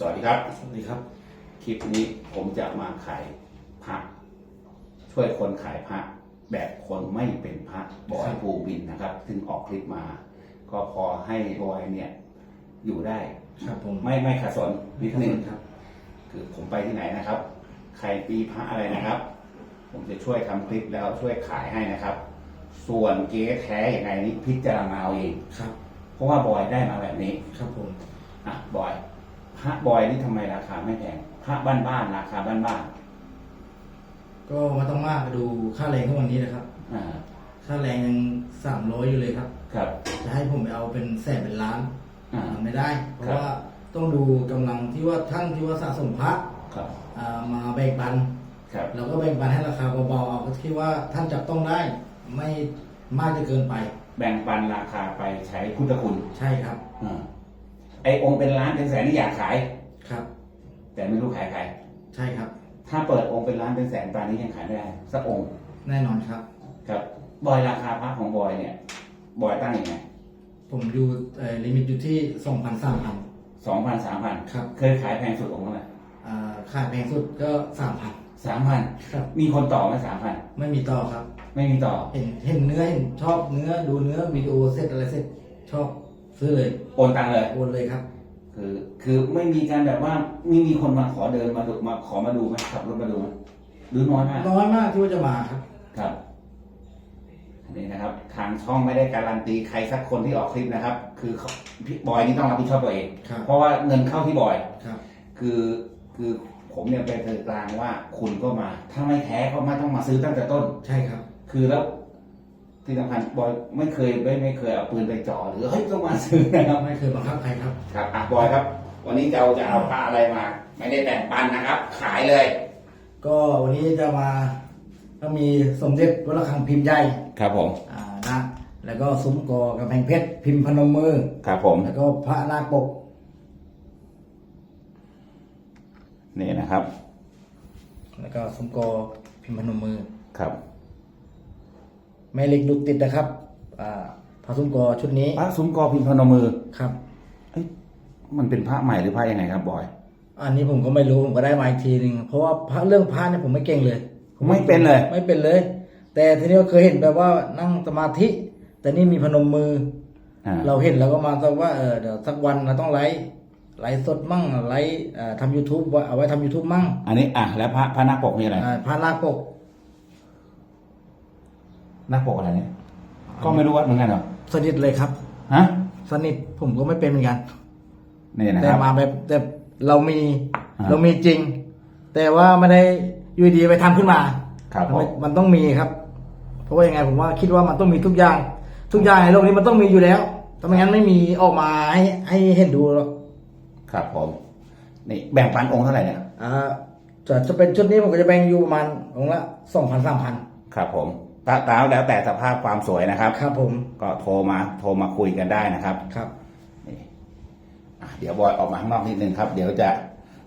สวัสดีครับ สวัสดีครับ คลิปนี้ผมจะมาขายพระช่วยคนขายพระแบบคนไม่เป็นพระบอยครับภูบินนะครับ ซึ่งออกคลิปมา ก็พอให้บอยเนี่ยอยู่ได้ ครับผม ไม่ไม่ขัดสนนิดนึงครับ คือผมไปที่ไหนนะครับ ใครปีพระอะไรนะครับ ผมจะช่วยทำคลิปแล้วช่วยขายให้นะครับ ส่วนเก๊แท้อย่างไรนี่พิจารณาเอาเองครับ เพราะว่าบอยได้มาแบบนี้ ครับผม อะบอย พระบอยนี่ทำไมราคาไม่แพงพระบ้านๆราคาบ้านก็ไมาต้องมากดูค่าแรงทุกวันนี้นะครับ ๆอ่าค่าแรงยังสามร้อยอยู่เลยครับ ครับจะให้ผมไปเอาเป็นแสนเป็นล้านอ่า มันไม่ได้ เพราะครับว่าต้องดูกำลังที่ว่าท่านที่ว่าสะสมพระครับอ่ามาแบ่งปัน ครับเราก็แบ่งปันให้ราคาเบาๆเอาที่ว่าท่านจับต้องได้ไม่มากจนเกินไปแบ่งปันราคาไปใช้พุทธคุณใช่ครับ อ่า ไอองค์เป็นล้านเป็นแสนนี่อยากขาย ครับ แต่ไม่รู้ขายใครใช่ครับ ถ้าเปิดองค์เป็นล้านเป็นแสนปานนี้ยังขายไม่ได้สักองค์แน่นอนครับ ครับบอยราคาพระของบอยเนี่ย บอยตั้งยังไงผมอยู่เอ่อลิมิตอยู่ที่สองพันสามพันสองพันสามพันครับเคยขายแพงสุดองค์เท่าไหร่อ่าค่าแพงสุดก็สามพันสามพันครับ มีคนต่อไหมสามพันไม่มีต่อครับ ไม่มีต่อ เห็นเห็นเนื้อเห็นชอบเนื้อดูเนื้อวิดีโอเสร็จอะไรเสร็จชอบ ซื้อเลยโอนตังค์เลย โอนเลยครับ คือคือไม่มีการแบบว่าไม่มีคนมาขอเดินมาดูมาขอมาดูไหมขับรถมาดูไหมหรือน้อยมากน้อยมากที่ว่าจะมาครับครับนี่นะครับ ทางช่องไม่ได้การันตีใครสักคนที่ออกคลิปนะครับ คือเขาพี่บอยนี่ต้องรับผิดชอบตัวเอง ครับเพราะว่าเงินเข้าที่บอย ครับ คือคือผมเนี่ยเป็นสื่อกลางว่าคุณก็มา ถ้าไม่แท้ก็ไม่ต้องมาซื้อตั้งแต่ต้น ใช่ครับ คือแล้ว ที่สำคัญบอยไม่เคยไม่ไม่เคยเอาปืนไปจ่อหรือเฮ้ยต้องมาซื้อนะครับไม่เคยบังคับใครครับครับอะบอยครับ วันนี้จะเอาจะเอาปลาอะไรมา ไม่ได้แบ่งปันนะครับ ขายเลย ก็วันนี้จะมาก็มีสมเด็จวัดระฆังพิมพ์ใหญ่ครับผมอ่านะแล้วก็ซุ้มกอกำแพงเพชรพิมพ์พนมมือครับผมแล้วก็พระนาคปกนี่นะครับ แล้วก็ซุ้มกอพิมพ์พนมมือครับ แม่เหล็กดุดติดนะครับอ่าพระซุ้มกอชุดนี้พระซุ้มกอพิมพ์พนมมือครับเอ้ยมันเป็นพระใหม่หรือพระยังไงครับบอย อันนี้ผมก็ไม่รู้ผมก็ได้มาอีกทีหนึ่งเพราะว่าพระเรื่องพระเนี่ยผมไม่เก่งเลยไม่เป็นเลย ไม่เป็นเลย แต่ทีนี้ก็เคยเห็นแบบว่านั่งสมาธิ แต่นี่มีพนมมืออ่าเราเห็นแล้วก็มาสักว่าเออเดี๋ยวสักวันเราต้องไลฟ์ไลฟ์สดมั่งไลฟ์เอ่อทำยูทูบเอาไว้ทำยูทูบมั่ง อันนี้อะแล้วพระพระนักปกมีอะไรอ่าพระนาคปก นักปกอะไรเนี่ยก็ไม่รู้วัดเหมือนกันเหรอสนิทเลยครับฮะสนิทผมก็ไม่เป็นเหมือนกันนี่นะแต่ครับ มาแบบแต่เรามีอ่า เรามีจริง แต่ว่าไม่ได้อยูดีไปทำขึ้นมาครับมันผไม่มมันต้องมีครับ เพราะว่ายังไงผมว่าคิดว่ามันต้องมีทุกอย่าง ทุกอย่างในโลกนี้มันต้องมีอยู่แล้วถ้าไม่งั้นไม่มีออกมาให้ให้เห็นดูหรอกครับผมนี่แบ่งปันองค์เท่าไหร่เนี่ยอ่าจะจะเป็นชุดนี้ผมก็จะแบ่งอยู่ประมาณองค์ละสองพันสามพันครับผม ตาตามแล้วแต่สภาพความสวยนะครับ ครับผมก็โทรมาโทรมาคุยกันได้นะครับครับนี่อะเดี๋ยวบอยออกมาข้างนอกนิดนึงครับ เดี๋ยวจะ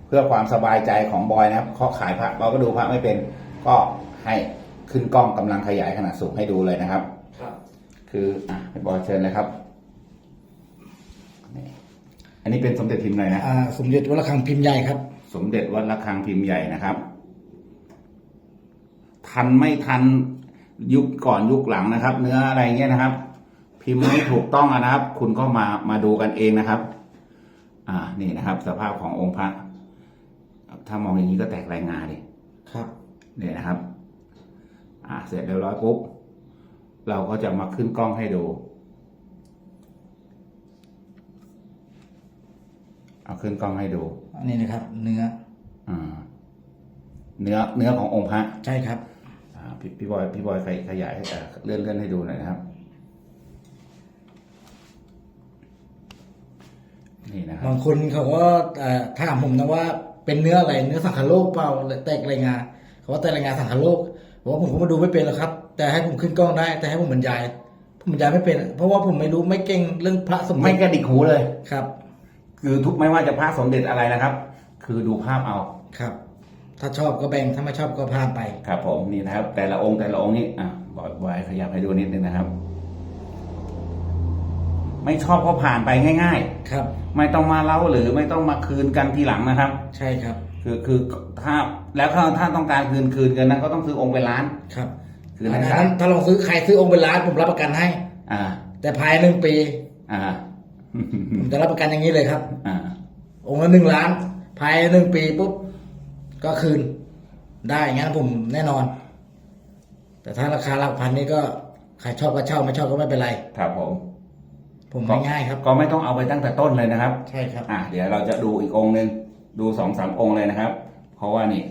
เพื่อความสบายใจของบอยนะครับเขาขายพระเราก็ดูพระไม่เป็น ก็ให้ขึ้นกล้องกำลังขยายขนาดสูงให้ดูเลยนะครับ ครับคืออะให้บอยเชิญเลยครับนี่อันนี้เป็นสมเด็จพิมพ์เลยนะ อ่าสมเด็จวัดระฆังพิมพ์ใหญ่ครับ สมเด็จวัดระฆังพิมพ์ใหญ่นะครับ ทันไม่ทัน ยุคก่อนยุคหลังนะครับ เนื้ออะไรเงี้ยนะครับ พิมพ์ไม่ถูกต้องอะนะครับ คุณก็มามาดูกันเองนะครับ อ่านี่นะครับ สภาพขององค์พระ ถ้ามองอย่างนี้ก็แตกรายงานดิครับเนี่ยนะครับ อ่าเสร็จเรียบร้อยปุ๊บเราก็จะมาขึ้นกล้องให้ดูเอาขึ้นกล้องให้ดูอันนี้นะครับ เนื้ออ่าเนื้อเนื้อขององค์พระ ใช่ครับอ่า พี่พี่บอยพี่บอยขยขยายให้เอ่อเลื่อนเลื่อนให้ดูหน่อยนะครับ นี่นะครับบางคนเขาก็เอ่อถามผมนะว่าเป็นเนื้ออะไรเนื้อสังขโลกเปล่าแตกรายงานเขาว่าแตกรายงานสังขโลกผมว่าผมก็มาดูไม่เป็นหรอกครับ แต่ให้ผมขึ้นกล้องได้ แต่ให้ผมบรรยาย ผมบรรยายไม่เป็น เพราะว่าผมไม่รู้ไม่เก่งเรื่องพระสมเด็ไม่จกระดิกหูเลยครับ คือทุกไม่ว่าจะพระสมเด็จอะไรนะครับ คือดูภาพเอาครับ ถ้าชอบก็แบ่งถ้าไม่ชอบก็ผ่านไป ครับผมนี่นะครับ แต่ละองค์แต่ละองค์นี่อะบอยบอยขยับให้ดูนิดนึงนะครับ ไม่ชอบก็ผ่านไปง่าย ครับ ๆ ไม่ต้องมาเล่าหรือไม่ต้องมาคืนกันทีหลังนะครับ ใช่ครับ คือคือถ้าแล้วถ้าถ้าต้องการคืนคืนกันนะก็ต้องซื้อองค์เป็นล้าน ครับคืออัในนศานั้ลนถ้าลองซื้อใครซื้อองค์เป็นล้านผมรับประกันให้ อ่า แต่ภายในหนึ่งปีอ่า ผมจะรับประกันอย่างนี้เลยครับ อ่า องค์ละหนึ่งล้าน ภายในหนึ่งปีปุ๊บ ก็คืนได้งั้นผมแน่นอน แต่ถ้าราคาหลักพันนี่ก็ใครชอบก็เช่าไม่ชอบก็ไม่เป็นไร ครับผม ผมง่ายๆครับ ก็ไม่ต้องเอาไปตั้งแต่ต้นเลยนะครับ ใช่ครับ อะเดี๋ยวเราจะดูอีกองค์หนึ่งดูสองสามองค์เลยนะครับ เพราะว่านี่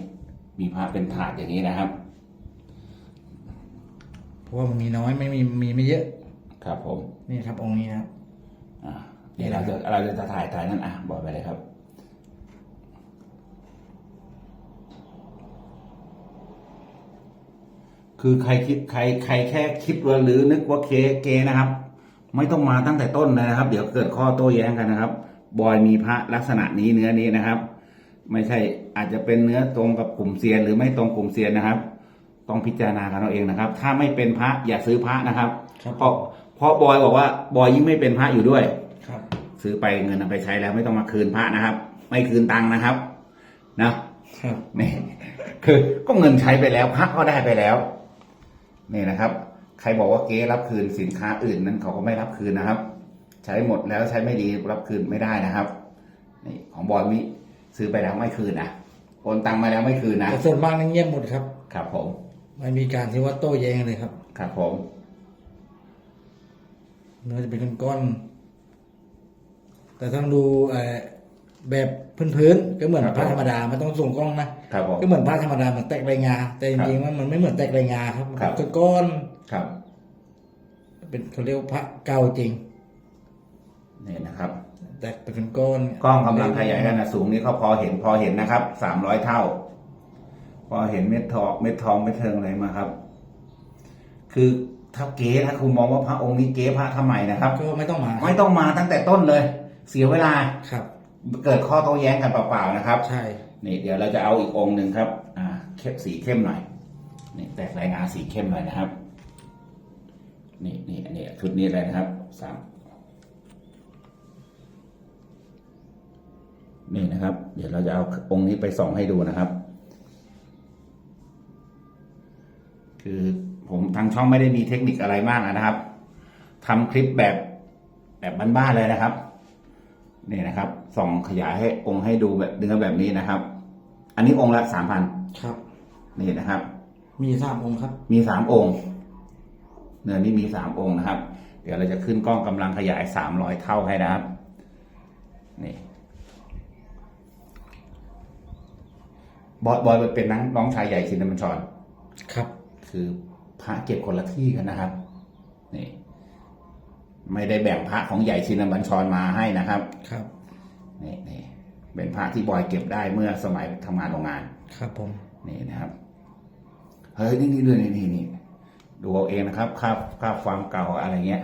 มีพระเป็นถาดอย่างนี้นะครับ เพราะว่ามันมีน้อยไม่มีมีไม่เยอะ ครับผม นี่ครับองค์นี้นะครับอ่าเดี๋ยวเราจะเราจะถ่ายถ่ายนั่นอะบอกไปเลยครับ คือใครคิดใครใครแค่คิดว่าหรือนึกว่าเคเกนะครับ ไม่ต้องมาตั้งแต่ต้นเลยนะครับ เดี๋ยวเกิดข้อโต้แย้งกันนะครับ บอยมีพระลักษณะนี้เนื้อนี้นะครับ ไม่ใช่อาจจะเป็นเนื้อตรงกับกลุ่มเซียน หรือไม่ตรงกลุ่มเซียนนะครับ ต้องพิจารณากันเอาเองนะครับ ถ้าไม่เป็นพระอย่าซื้อพระนะครับครับ เพราะเพราะบอยบอกว่าบอยยิ่งไม่เป็นพระอยู่ด้วย ครับ ซื้อไปเงินเอาไปใช้แล้วไม่ต้องมาคืนพระนะครับ ไม่คืนตังค์นะครับ นะ ครับ นี่ คือก็เงินใช้ไปแล้วพระก็ได้ไปแล้ว นี่นะครับ ใครบอกว่าเก๊รับคืนสินค้าอื่นนั้นเขาก็ไม่รับคืนนะครับ ใช้หมดแล้วใช้ไม่ดีรับคืนไม่ได้นะครับนี่ของบอยมิซื้อไปแล้วไม่คืนนะโอนตังค์มาแล้วไม่คืนนะแต่ส่วนมากนั่นเงียบหมดครับ ครับผมไม่มีการที่ว่าโต้แย้งเลยครับ ครับผมเนื้อจะเป็นก้อนๆแต่ต้องดูเอ่อ แบบพื้นๆก็เหมือนผ้าธรรมดาไม่ต้องส่งกล้องนะครับผม ก็เหมือนผ้าธรรมดาเหมือนแตกใบงา แต่จริงๆว่ามันไม่เหมือนแตกใบงาครับมันครับ เป็นก้อนครับ ๆเป็นเขาเรียกว่าพระเก่าจริง นี่นะครับ แตกเป็นก้อนกล้องกำลังขยายกันนะสูงนี้ก็พอเห็นพอเห็นนะครับ สามร้อยเท่า พอเห็นเม็ดทองเม็ดทองเม็ดเทิงอะไรมาครับ คือถ้าเก๋ถ้าคุณมองว่าพระองค์นี้เก๋พระทำไมนะครับ ก็ไม่ต้องมาไม่ต้องมาตั้งแต่ต้นเลย เสียเวลา ครับ เกิดข้อโต้แย้งกันเปล่าๆนะครับ ใช่ นี่เดี๋ยวเราจะเอาอีกองค์หนึ่งครับ อ่าเข้มสีเข้มหน่อย นี่แตกรายงานสีเข้มหน่อยนะครับ นี่นี่อันนี้ชุดนี้เลยนะครับสามนี่นะครับ เดี๋ยวเราจะเอาองค์นี้ไปส่องให้ดูนะครับ คือผมทางช่องไม่ได้มีเทคนิคอะไรมากนะครับทำคลิปแบบแบบบ้านๆเลยนะครับ นี่นะครับส่องขยายให้องค์ให้ดูแบบเนื้อแบบนี้นะครับ อันนี้องค์ละสามพันครับ นี่นะครับ มีสามองค์ครับ มีสามองค์ เนื้อนี้มีสามองค์นะครับ เดี๋ยวเราจะขึ้นกล้องกำลังขยายสามร้อยเท่าให้นะครับ นี่บอยบอยเป็นน้องน้องชายใหญ่ชินบัญชรครับ คือพระเก็บคนละที่กันนะครับ นี่ ไม่ได้แบ่งพระของใหญ่ชินบัญชรมาให้นะครับครับนี่นี่เป็นพระที่บอยเก็บได้เมื่อสมัยทำงานโรงงาน ครับผมนี่นะครับเฮ้ยนี่นี่ด้วยนี่นี่นี่ดูเอาเองนะครับค่าค่าความเก่าอะไรเงี้ย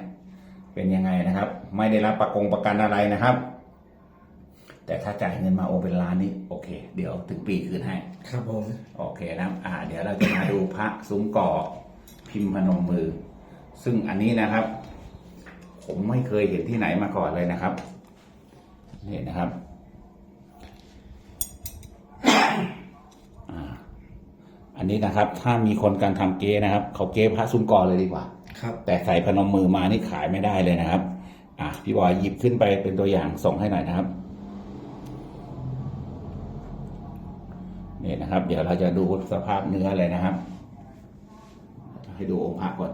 เป็นยังไงนะครับ ไม่ได้รับประกงประกันอะไรนะครับ แต่ถ้าจ่ายเงินมาโอเป็นล้านนี่โอเค เดี๋ยวถึงปีคืนให้ ครับผมโอเคนะอ่า เดี๋ยวเราจะมาดูพระซุ้มก่อพิมพ์พนมมือ ซึ่งอันนี้นะครับ ผมไม่เคยเห็นที่ไหนมาก่อนเลยนะครับนี่นะครับอ่าอันนี้นะครับ ถ้ามีคนการทำเก๊นะครับ เขาเก๊พระซุ้มก่อเลยดีกว่า ครับ แต่ใส่พนมมือมานี่ขายไม่ได้เลยนะครับ อะพี่บอยหยิบขึ้นไปเป็นตัวอย่างส่งให้หน่อยนะครับนี่นะครับ เดี๋ยวเราจะดูสภาพเนื้อเลยนะครับ ให้ดูองค์พระก่อน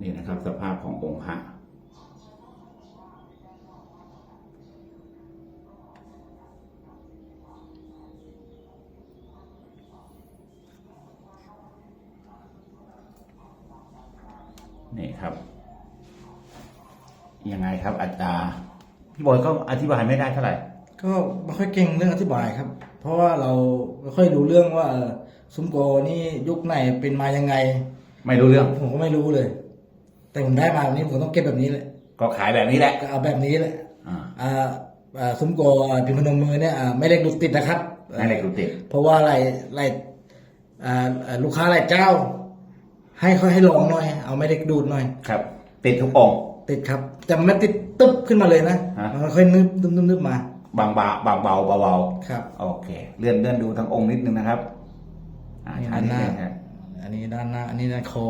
นี่นะครับ สภาพขององค์พระนี่ครับ ยังไงครับอาจารย์พี่บอยก็อธิบายไม่ได้เท่าไหร่ ก็ไม่ค่อยเก่งเรื่องอธิบายครับ เพราะว่าเราไม่ค่อยรู้เรื่องว่าเอ่อซุ้มโกนี่ยุคไหนเป็นมายังไง ไม่รู้เรื่อง ผมก็ไม่รู้เลย แต่ผมได้มาแบบนี้ผมต้องเก็บแบบนี้แหละก็ขายแบบนี้แหละก็เอาแบบนี้แหละอ่าอ่าอ่าซุ้มโกอ่าพิมพ์พนมมือเนี่ยอ่าไม่เล็กดุกติดนะครับ นั่นแหละดูติดเพราะว่าอะไรอะไรอ่าอ่าลูกค้าหลายเจ้า ให้เขาให้ลองหน่อย เอาไม่เล็กดูดหน่อย ครับ ติดทุกองค์ ติดครับ แต่มันไม่ติดตึ๊บขึ้นมาเลยนะฮะ มันค่อยนึบนึบนึบนึบมาบางเบาบางเบาเบาครับ ๆโอเค เลื่อนเลื่อนดูทั้งองค์นิดนึงนะครับ อ่านี่ช้านิดด้านหนึน้า งครับอันนี้ด้านหน้า อันนี้ด้านคอ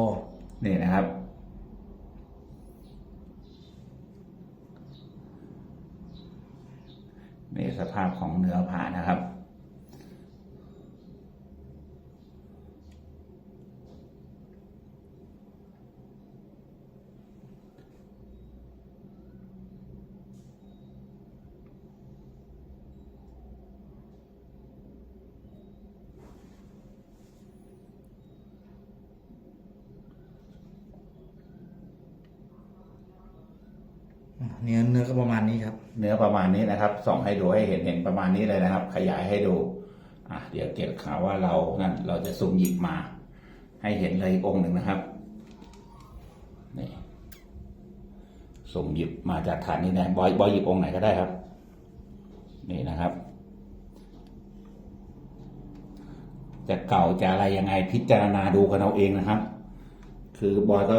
นี่นะครับ นี่สภาพของเนื้อผ้านะครับ เนื้อเนื้อก็ประมาณ นื้อประมาณนี้นะครับ ส่องให้ดูให้เห็นเห็นประมาณนี้เลยนะครับ ขยายให้ดูอะเดี๋ยวเก็บข่าวว่าเรานั่นเราจะซูมหยิบมา ให้เห็นเลยอีกองค์หนึ่งนะครับนี่ซูมหยิบมาจากฐานนี้นะบอยบอยหยิบองค์ไหนก็ได้ครับ นี่นะครับจะเก่าจะอะไรยังไงพิจารณาดูกันเอาเองนะครับ คือบอยก็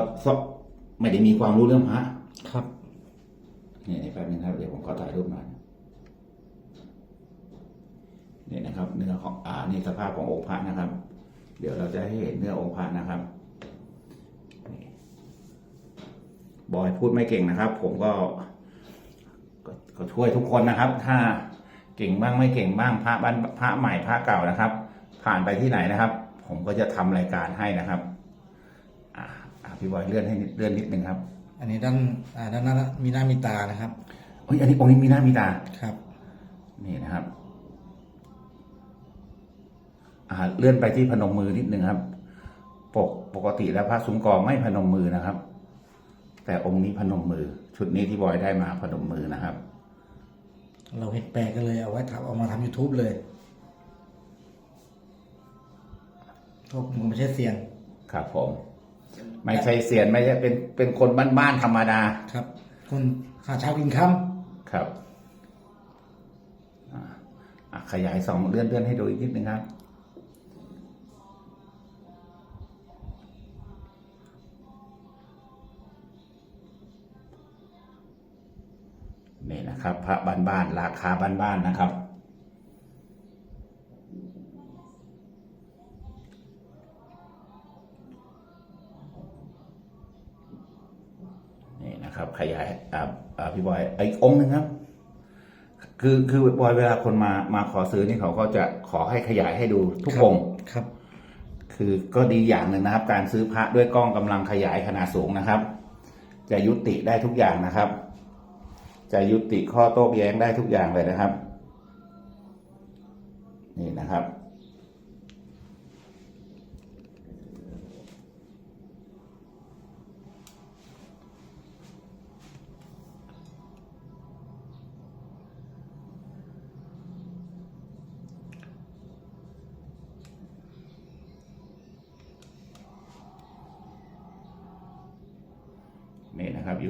ไม่ได้มีความรู้เรื่องพระครับ นี่แป๊บนึงครับเดี๋ยวผมขอถ่ายรูปหน่อยนี่นะครับ เนื้อของอ่านี่สภาพขององค์พระนะครับ เดี๋ยวเราจะให้เห็นเนื้อองค์พระนะครับบอยพูดไม่เก่งนะครับ ผมก็ก็ช่วยทุกคนนะครับ ถ้าเก่งบ้างไม่เก่งบ้างพระบ้านพระใหม่พระเก่านะครับ ผ่านไปที่ไหนนะครับ ผมก็จะทำรายการให้นะครับอ่าพี่บอยเลื่อนให้เลื่อนนิดนึงครับ อันนี้ด้านอ่าด้านหน้ามีหน้ามีตานะครับเฮ้ยอันนี้องค์นี้มีหน้ามีตา ครับ นี่นะครับ อ่า เลื่อนไปที่พนมมือนิดนึงครับ ปกปกติแล้วพระซุ้มกอไม่พนมมือนะครับ แต่องค์นี้พนมมือ ชุดนี้ที่บอยได้มาพนมมือนะครับ เราเห็นแปลกกันเลยเอาไว้ทำเอามาทำ YouTube เลยเพราะผมไม่ใช่เซียนครับผม ไม่ใช่เสียนไม่ใช่เป็นเป็นคนบ้านๆธรรมดาครับ คนหาเช้ากินค่ครับอ่าอะขยายสองเลื่อนเลื่อนให้ดูอีกนิดนึงครับ นี่นะครับ พระบ้านๆราคาบ้านๆนะครับ อ่าอ่าพี่บอยอีกองค์หนึ่งครับ คือคือบอยเวลาคนมามาขอซื้อนี่เขาก็จะขอให้ขยายให้ดูำทุกองค์ครับ คือก็ดีอย่างหนึ่งนะครับ การซื้อพระด้วยกล้องกำลังขยายขนาดสูงนะครับ จะยุติได้ทุกอย่างนะครับ จะยุติข้อโต้แย้งได้ทุกอย่างเลยนะครับ นี่นะครับ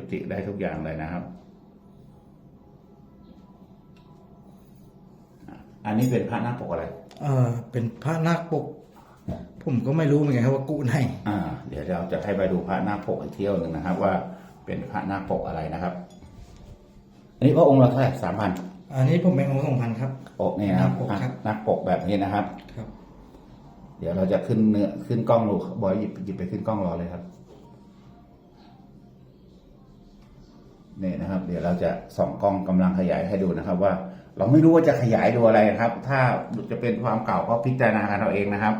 ยุติได้ทุกอย่างเลยนะครับอะอันนี้เป็นพระหน้าปกอะไร เออเป็นพระนาคปก ผมก็ไม่รู้เหมือนกันครับว่ากุไหนอ่า เดี๋ยวเราจะให้ไปดูพระหน้าปกอีกเที่ยวหนึ่งนะครับ ว่าเป็นพระหน้าปกอะไรนะครับ อันนี้พระองค์ละเท่าไหร่สามพันอันนี้ผมเป็นองค์สองพันครับปกนี่นะครับหน้าปกครับหน้าปกแบบนี้นะครับ ครับ เดี๋ยวเราจะขึ้นเนื้อขึ้นกล้องดูบอยหยิบหยิบไปขึ้นกล้องรอเลยครับ นี่นะครับ เดี๋ยวเราจะส่องกล้องกำลังขยายให้ดูนะครับ ว่าเราไม่รู้ว่าจะขยายดูอะไรนะครับ ถ้าจะเป็นความเก่าก็พิจารณากันเอาเองนะครับ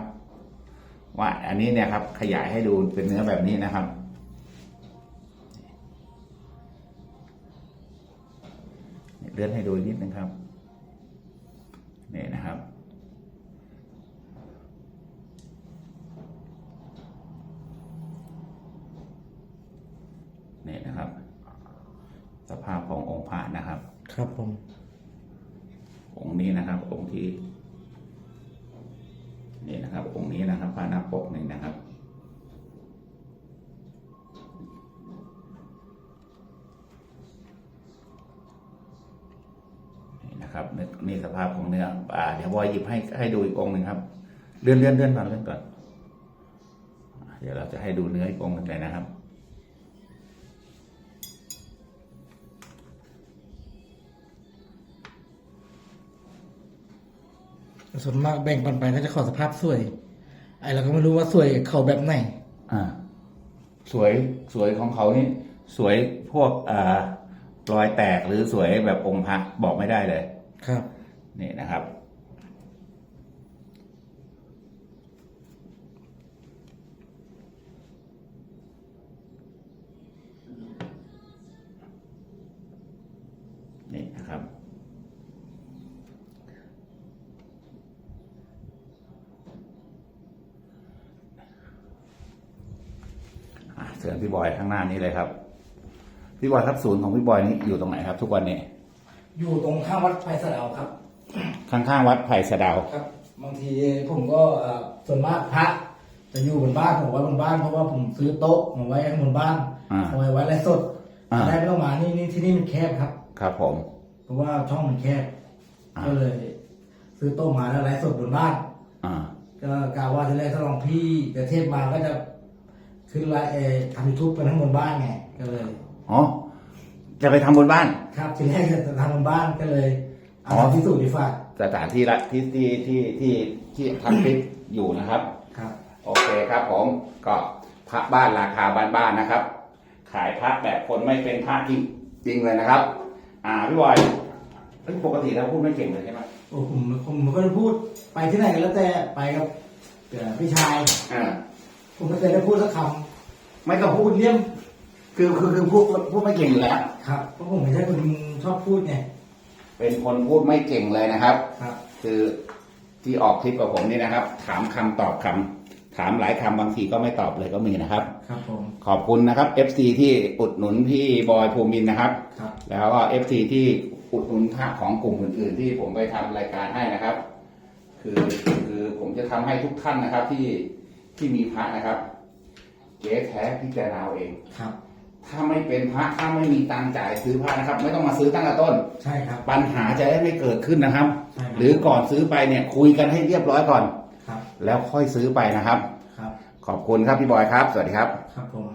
ว่าอันนี้เนี่ยครับ ขยายให้ดูเป็นเนื้อแบบนี้นะครับเลื่อนให้ดูนิดนึงครับนี่นะครับ นี่นะครับ สภาพขององค์พระนะ ครับผม องค์นี้นะครับ องค์ที่ นี่นะครับ องค์นี้นะครับพระหน้าปกนี่นะครับ นี่นะครับนี่สภาพของเนื้ออ่าเดี๋ยวบอยหยิบให้ให้ดูอีกองค์หนึ่งครับ เลื่อนเลื่อนเลื่อนก่อนเลื่อนก่อน เดี๋ยวเราจะให้ดูเนื้ออีกองค์หนึ่งเลยนะครับ ส่วนมากแบ่งปันไปก็จะขอสภาพสวย ไอ้เราก็ไม่รู้ว่าสวยเขาแบบไหน อ่า สวยสวยของเขานี่ สวยพวกอ่ารอยแตกหรือสวยแบบองค์พระบอกไม่ได้เลย ครับ นี่นะครับ นี่นะครับ อะเชิญพี่บอย ข้างหน้านี้เลยครับ พี่บอยครับศูนย์ของพี่บอยนี่อยู่ตรงไหนครับ ทุกวันนี้ อยู่ตรงข้างวัดไผ่สะเดาครับ ข้างๆวัดไผ่สะเดาว ครับ บางทีผมก็เอ่อส่วนมากพระจะอยู่บนบ้านผมไว้บนบ้านเพราะว่าผมซื้อโต๊ะมาไว้ข้างบนบ้านอ่าเอาไว้ไว้ไรสดอ่า จะได้ไม่ต้องมานี่นี่ที่นี่มันแคบครับ ครับผม เพราะว่าช่องมันแคบ อ่า ก็เลย ซื้อโต๊ะมาแล้วไลฟ์สดบนบ้าน อ่า ก็กล่าวว่าจะแรกถ้าลองพี่แต่เทพมาก็จะ ขึ้นไลฟ์เออทำยูทูบไปทั้งบนบ้านไงก็เลย อ๋อ จะไปทำบนบ้าน ครับทีแรกจะทำบนบ้านก็เลยเอาอ๋อ ที่สูตรดีฝากสถานที่ละที่ที่ที่ที่ที่ทำคลิปอยู่นะครับ ครับ โอเคครับผมก็พระบ้านราคาบ้านๆนะครับ ขายพระแบบคนไม่เป็นพระจริงจริงเลยนะครับ อ่าพี่บอยเอ้ยปกติแล้วพูดไม่เก่งเลยใช่ไหมโอ้ผมผมผมก็จะพูดไปที่ไหนก็แล้วแต่ไปกับเอ่อพี่ชาย อ่าผมไม่เคยได้พูดสักค ไม่ต้องำพูพูดดเลี่ยมคือคือคือพูดพูดไม่เก่งอยู่แล้วครับเพราะผมไม่ใช่คนชอบพูดไงเป็นคนพูดไม่เก่งเลยนะครับ ครับ คือที่ออกคลิปกับผมนี่นะครับ ถามคำตอบคำถามหลายคำบางทีก็ไม่ตอบเลยก็มีนะครับ ครับผมขอบคุณนะครับ FC ที่อุดหนุนพี่บอยภูมินทร์นะครับ ครับแล้วก็ FC ที่อุดหนุนพระของกลุ่มอื่น ๆ ที่ผมไปทำรายการให้นะครับ คือคือผมจะทำให้ทุกท่านนะครับที่ที่มีพระนะครับ เจ๊แท้พิจารณาเอาเอง ครับ ถ้าไม่เป็นพระถ้าไม่มีตังค์จ่ายซื้อพระนะครับ ไม่ต้องมาซื้อตั้งแต่ต้น ใช่ครับ ปัญหาจะได้ไม่เกิดขึ้นนะครับ ใช่ครับ หรือก่อนซื้อไปเนี่ยคุยกันให้เรียบร้อยก่อน ครับ แล้วค่อยซื้อไปนะครับ ครับ ขอบคุณครับพี่บอยครับ สวัสดีครับ ครับผม